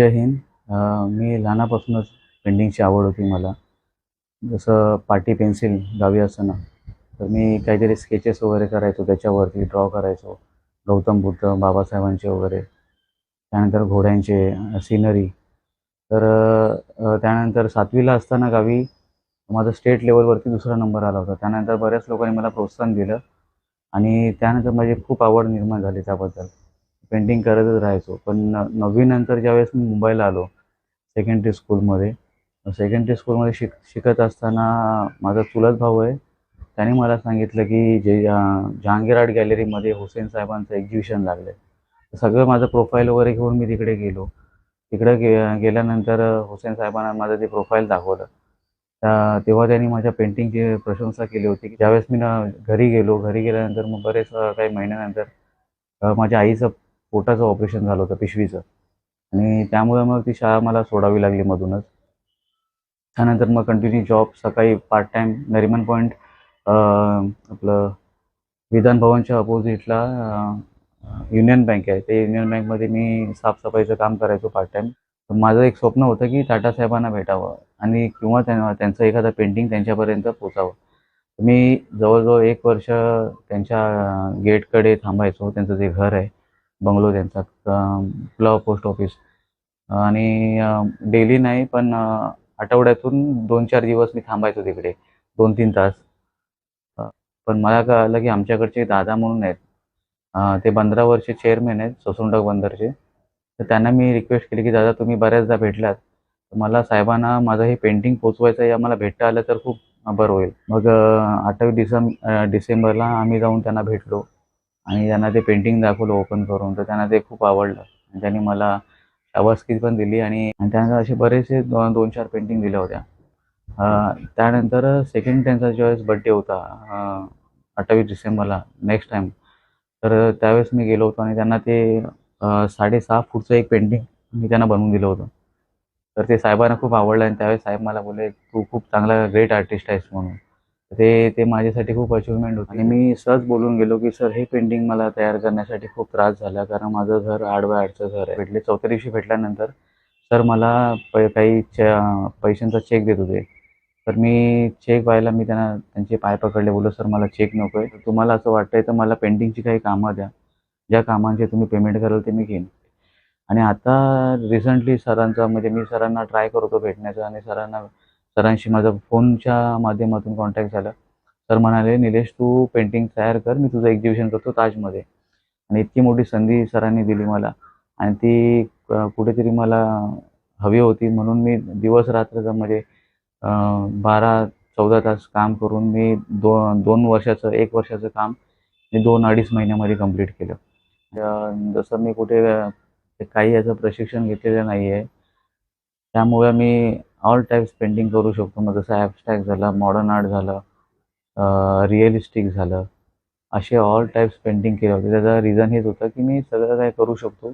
जय हिंद. मी लहानापासूनच पेंटिंगची आवड होती मला. जसं पाटी पेन्सिल गावी असताना तर मी काहीतरी स्केचेस वगैरे करायचो त्याच्यावरती ड्रॉ करायचो. गौतम बुद्ध बाबासाहेबांचे वगैरे. त्यानंतर घोड्यांचे सिनरी तर त्यानंतर सातवीला असताना गावी माझा स्टेट लेवलवरती दुसरा नंबर आला होता. त्यानंतर बऱ्याच लोकांनी मला प्रोत्साहन दिलं आणि त्यानंतर माझी खूप आवड निर्माण झाली त्याबद्दल. पेंटिंग करतच राहायचो. पण न नववीनंतर ज्यावेळेस मी मुंबईला आलो सेकंडरी स्कूलमध्ये सेकंडरी स्कूलमध्ये शिक शिकत असताना माझा चुलत भाऊ आहे त्याने मला सांगितलं की जे जहांगीर आर्ट गॅलरीमध्ये हुसेन साहेबांचं एक्झिबिशन लागलं आहे सगळं माझं प्रोफाईल वगैरे घेऊन मी तिकडे गेलो. तिकडे गे गेल्यानंतर हुसेन साहेबांना माझं ते प्रोफाईल दाखवलं. तेव्हा त्यांनी माझ्या पेंटिंगची प्रशंसा केली होती की ज्यावेळेस मी घरी गेलो घरी गेल्यानंतर मग बरेच काही महिन्यानंतर माझ्या आईचं पोटाचं ऑपरेशन झालं होतं पिशवीचं. आणि त्यामुळे मग ती शाळा मला सोडावी लागली मधूनच. त्यानंतर मग कंटिन्यू जॉब सकाळी पार्ट टाईम नरिमन पॉईंट आपलं विधान भवनच्या अपोजिटला युनियन बँक आहे. ते युनियन बँकमध्ये मी साफसफाईचं काम करायचो पार्ट टाईम माझं एक स्वप्न होतं की टाटा साहेबांना भेटावं आणि किंवा त्यांना त्यांचं एखादं पेंटिंग त्यांच्यापर्यंत पोचावं. मी जवळजवळ एक वर्ष त्यांच्या गेटकडे थांबायचो त्यांचं जे घर आहे. बंगलो त्यांचा क्लब पोस्ट ऑफिस. आणि डेली नाही पण आठवड्यातून दोन चार दिवस मी थांबायचो तिकडे दोन तीन तास पण मला कळलं की आमच्याकडचे दादा म्हणून आहेत. ते पंधरा वर्षे चेअरमॅन आहेत ससुंडक बंदरचे. तर त्यांना मी रिक्वेस्ट केली की दादा तुम्ही बऱ्याचदा भेटलात. मला साहेबांना माझं हे पेंटिंग पोचवायचं आहे आम्हाला भेटता आलं तर खूप बरं होईल. मग अठ्ठावीस डिसेंब डिसेंबरला आम्ही जाऊन त्यांना भेटलो. आणि त्यांना ते पेंटिंग दाखवलं ओपन करून तर त्यांना ते खूप आवडलं. आणि त्यांनी मला शाबासकी पण दिली आणि त्यांना असे बरेचसे दोन दोन चार पेंटिंग दिल्या होत्या. त्यानंतर सेकंड त्यांचा ज्यावेळेस बड्डे होता अठ्ठावीस डिसेंबरला नेक्स्ट टाईम तर त्यावेळेस मी गेलो होतो आणि त्यांना ते साडेसहा फूटचं एक पेंटिंग मी त्यांना बनवून दिलं होतं. तर ते साहेबांना खूप आवडलं आणि त्यावेळेस साहेब मला बोलले तू खूप चांगला ग्रेट आर्टिस्ट आहेस म्हणून. ते ते माझ्यासाठी खूप अचिव्हमेंट होती. आणि मी सहज बोलून गेलो की सर हे पेंटिंग मला तयार करण्यासाठी खूप त्रास झाला कारण माझं घर आडवं आडचं घर आहे. भेटले चौथ्या दिवशी भेटल्यानंतर सर मला प काही पैशांचा चेक देत होते. तर मी चेक पाहायला मी त्यांना त्यांचे पाय पकडले बोललो सर मला चेक नको आहे तुम्हाला असं वाटतंय तर मला पेंटिंगची काही कामं द्या. ज्या कामांचे तुम्ही पेमेंट कराल ते मी घेईन. आणि आता रिसेंटली सरांचा म्हणजे मी सरांना ट्राय करतो भेटण्याचा आणि सरांना सरांशी माझा फोनच्या माध्यमातून कॉन्टॅक्ट झाला. सर म्हणाले निलेश तू पेंटिंग तयार कर मी तुझं एक्झिबिशन करतो ताजमध्ये. आणि इतकी मोठी संधी सरांनी दिली मला. आणि ती कुठेतरी मला हवी होती. म्हणून मी दिवस रात्र म्हणजे बारा चौदा तास काम करून मी दोन दोन वर्षाचं एक वर्षाचं काम मी दोन अडीच महिन्यामध्ये कंप्लीट केलं. जसं मी कुठे काही याचं प्रशिक्षण घेतलेलं नाही आहे त्यामुळे मी ऑल टाईप्स पेंटिंग करू शकतो. मग जसं ॲबस्ट्रॅक्ट झालं मॉडर्न आर्ट झालं रिअलिस्टिक झालं असे ऑल टाईप्स पेंटिंग केले होते. त्याचा रिझन हेच होतं की मी सगळं काय करू शकतो.